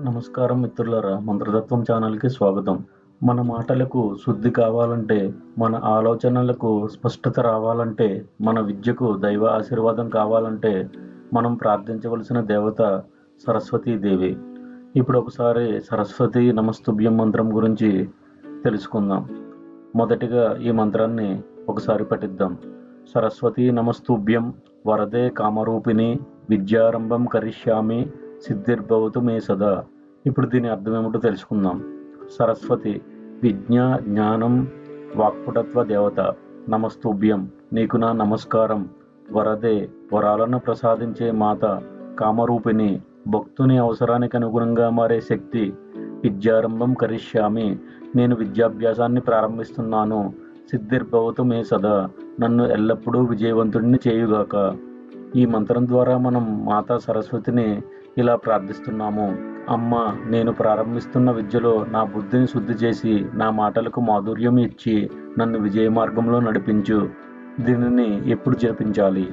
నమస్కారం మిత్రులారా మంత్రతత్వం ఛానల్కి స్వాగతం. మన మాటలకు శుద్ధి కావాలంటే మన ఆలోచనలకు స్పష్టత రావాలంటే మన విద్యకు దైవ ఆశీర్వాదం కావాలంటే మనం ప్రార్థించవలసిన దేవత సరస్వతీదేవి. ఇప్పుడు ఒకసారి సరస్వతి నమస్తుభ్యం మంత్రం గురించి తెలుసుకుందాం. మొదటిగా ఈ మంత్రాన్ని ఒకసారి పఠిద్దాం. సరస్వతి నమస్తుభ్యం వరదే కామరూపిణి విద్యారంభం కరిష్యామి సిద్ధిర్భవతు మే సదా. ఇప్పుడు దీని అర్థం ఏమిటో తెలుసుకుందాం. సరస్వతి విజ్ఞా జ్ఞానం వాక్పుటత్వ దేవత నమస్తుభ్యం నీకు నా నమస్కారం వరదే వరాలను ప్రసాదించే మాత కామరూపిణి భక్తుని అవసరానికి అనుగుణంగా మారే శక్తి విద్యారంభం కరిష్యామి నేను విద్యాభ్యాసాన్ని ప్రారంభిస్తున్నాను. సిద్ధిర్భవతు మే సదా. నన్ను ఎల్లప్పుడూ విజయవంతుడిని చేయుగాక. ఈ మంత్రం ద్వారా మనం మాతా సరస్వతిని ఇలా ప్రార్థిస్తున్నాము. అమ్మ నేను ప్రారంభిస్తున్న విద్యలో నా బుద్ధిని శుద్ధి చేసి నా మాటలకు మాధుర్యం ఇచ్చి నన్ను విజయ మార్గంలో నడిపించు. దీనిని ఎప్పుడు జపించాలి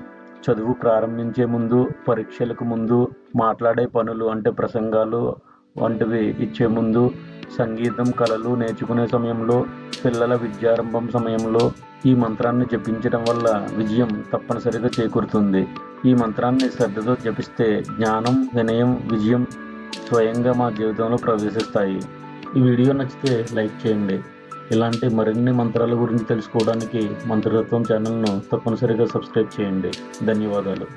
చదువు ప్రారంభించే ముందు పరీక్షలకు ముందు మాట్లాడే పనులు అంటే ప్రసంగాలు వంటివి ఇచ్చే ముందు సంగీతం కళలు నేర్చుకునే సమయంలో పిల్లల విద్యారంభం సమయంలో ఈ మంత్రాన్ని జపించడం వల్ల విజయం తప్పనిసరిగా చేకూరుతుంది. ఈ మంత్రాన్ని శ్రద్ధతో జపిస్తే జ్ఞానం వినయం విజయం స్వయంగా మా జీవితంలో ప్రవేశిస్తాయి. ఈ వీడియో నచ్చితే లైక్ చేయండి. ఇలాంటి మరిన్ని మంత్రాల గురించి తెలుసుకోవడానికి మంత్రతత్వం ఛానల్ను తప్పనిసరిగా సబ్స్క్రైబ్ చేయండి. ధన్యవాదాలు.